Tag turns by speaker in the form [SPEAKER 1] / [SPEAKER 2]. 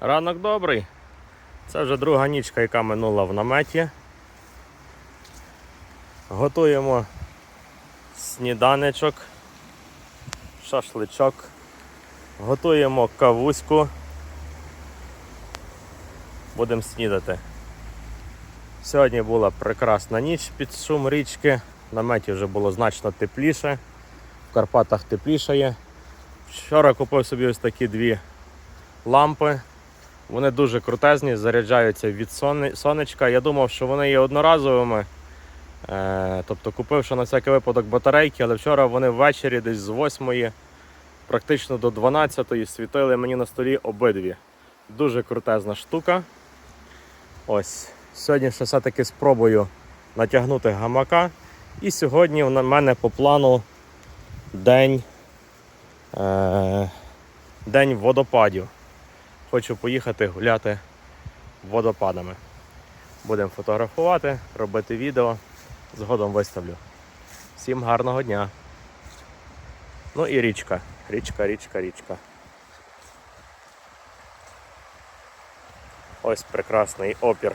[SPEAKER 1] Ранок добрий. Це вже друга нічка, яка минула в наметі. Готуємо сніданечок, шашличок, готуємо кавуську. Будемо снідати. Сьогодні була прекрасна ніч під шум річки. В наметі вже було значно тепліше. В Карпатах теплішає. Вчора купив собі ось такі дві лампи. Вони дуже крутезні, заряджаються від сонечка. Я думав, що вони є одноразовими. Е, тобто купив ще на всякий випадок батарейки, але вчора вони ввечері десь з 8 практично до 12 світили мені на столі обидві. Дуже крутезна штука. Ось. Сьогодні ще все-таки спробую натягнути гамака. І сьогодні в мене по плану день, е, день водопадів. Хочу поїхати гуляти водопадами. Будемо фотографувати, робити відео. Згодом виставлю. Всім гарного дня. Ну і річка. Річка, річка, річка. Ось прекрасний опір